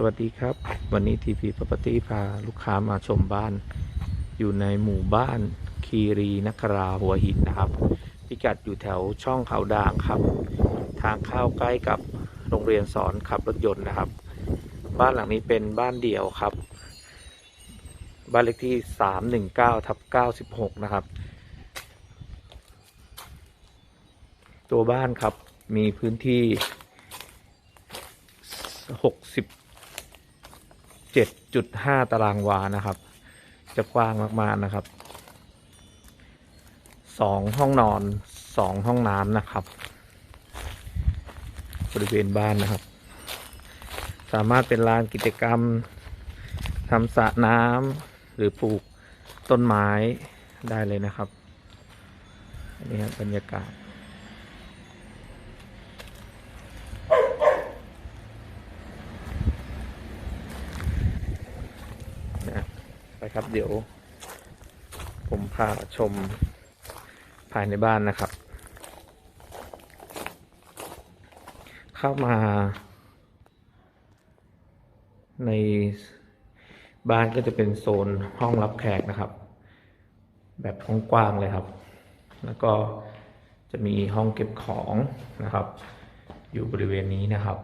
สวัสดีครับ วันนี้ TP Property พาลูกค้ามาชมบ้าน อยู่ในหมู่บ้านคีรีนคราหัวหินนะครับ พิกัดอยู่แถวช่องเขาด่างครับ ทางเข้าใกล้กับโรงเรียนสอนขับรถยนต์นะครับ บ้านหลังนี้เป็นบ้านเดี่ยวครับ บ้านเลขที่ 319ทับ96 นะครับ ตัวบ้านครับมีพื้นที่ 7.5 ตารางวานะครับ จะกว้างมากๆนะครับสองห้องนอนสองห้องน้ำนะครับ บริเวณบ้านนะครับ สามารถเป็นลานกิจกรรมทำสระน้ำหรือปลูกต้นไม้ได้เลยนะครับอันนี้ครับบรรยากาศ นะ ไปครับ เดี๋ยว ผมพาชมภายในบ้านนะครับ เข้ามา ในบ้านก็จะเป็นโซนห้องรับแขกนะครับ แบบกว้างๆเลยครับ แล้วก็จะมีห้องเก็บของนะครับ อยู่บริเวณนี้นะครับ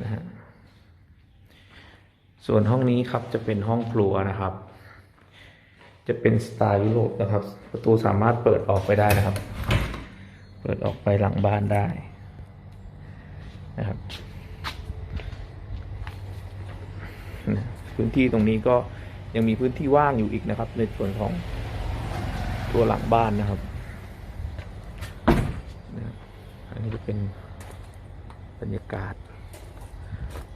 นะฮะส่วนห้องนี้ครับจะเป็นห้องครัวนะครับ จะเป็นสไตล์ยุโรปนะครับ ประตูสามารถเปิดออกไปได้นะครับ เปิดออกไปหลังบ้านได้นะครับพื้นที่ตรงนี้ก็ยังมีพื้นที่ว่างอยู่อีกนะครับ ในส่วนของตัวหลังบ้านนะครับ อันนี้จะเป็นบรรยากาศ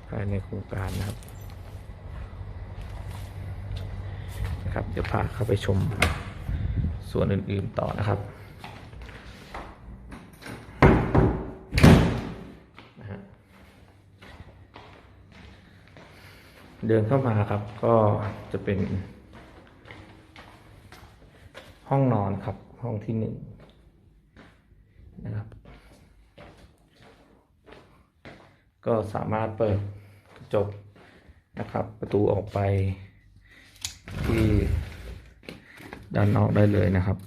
ภายในโครงการนะครับนะครับ เดี๋ยวพาเข้าไปชมส่วนอื่นๆต่อนะครับเดินเข้ามาครับก็จะเป็น ห้องนอนครับห้องที่หนึ่งนะครับ ก็สามารถเปิดกระจกนะครับ ประตูออกไป ที่ด้านนอกได้เลยนะครับ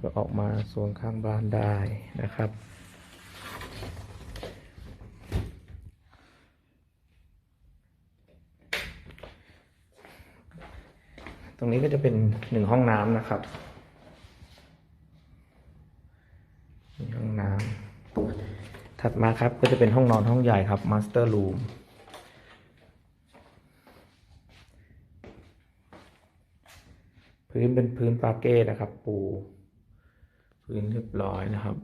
ก็ออกมาโซนข้างบ้านได้นะครับ ตรงนี้ก็จะเป็นหนึ่งห้องน้ำนะครับ มี ห้องน้ำถัดมาครับก็จะเป็นห้องนอนห้องใหญ่ครับ Master Room พื้นเป็นพื้นปาเก้นะครับ ปู พื้นเรียบร้อยนะครับ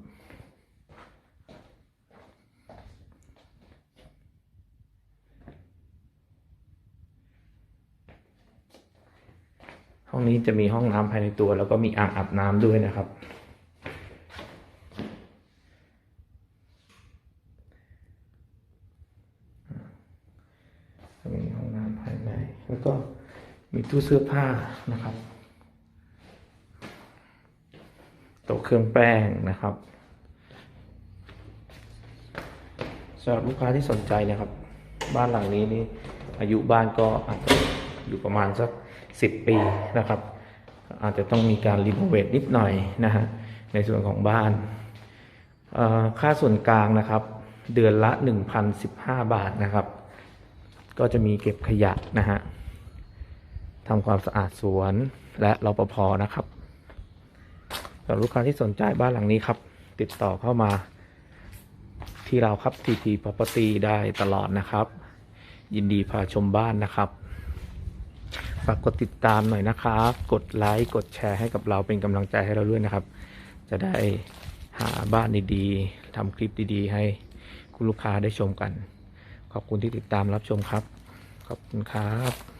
ห้องนี้จะมีห้องน้ำภายในตัว แล้วก็มีอ่างอาบน้ำด้วยนะครับ จะมีห้องน้ำภายใน แล้วก็มีตู้เสื้อผ้านะครับโต๊ะเครื่องแป้งนะครับสำหรับลูกค้าที่สนใจนะครับ บ้านหลังนี้นี่อายุบ้านก็อาจจะอยู่ประมาณสักสิบปีนะครับ อาจจะต้องมีการรีโนเวทนิดหน่อยนะฮะในส่วนของบ้านค่าส่วนกลางนะครับ เดือนละ 1,015 บาทนะครับ ก็จะมีเก็บขยะนะฮะทำความสะอาดสวนและรปภนะครับสำหรับลูกค้าที่สนใจบ้านหลังนี้ครับ ติดต่อเข้ามาที่เราครับ TP Property ได้ตลอดนะครับ ยินดีพาชมบ้านนะครับ ฝากกดติดตามหน่อยนะครับ กดไลค์กดแชร์ให้กับเราเป็นกำลังใจให้เราด้วยนะครับ จะได้หาบ้านดีๆทำคลิปดีๆ ให้คุณลูกค้าได้ชมกัน ขอบคุณที่ติดตามรับชมครับ ขอบคุณครับ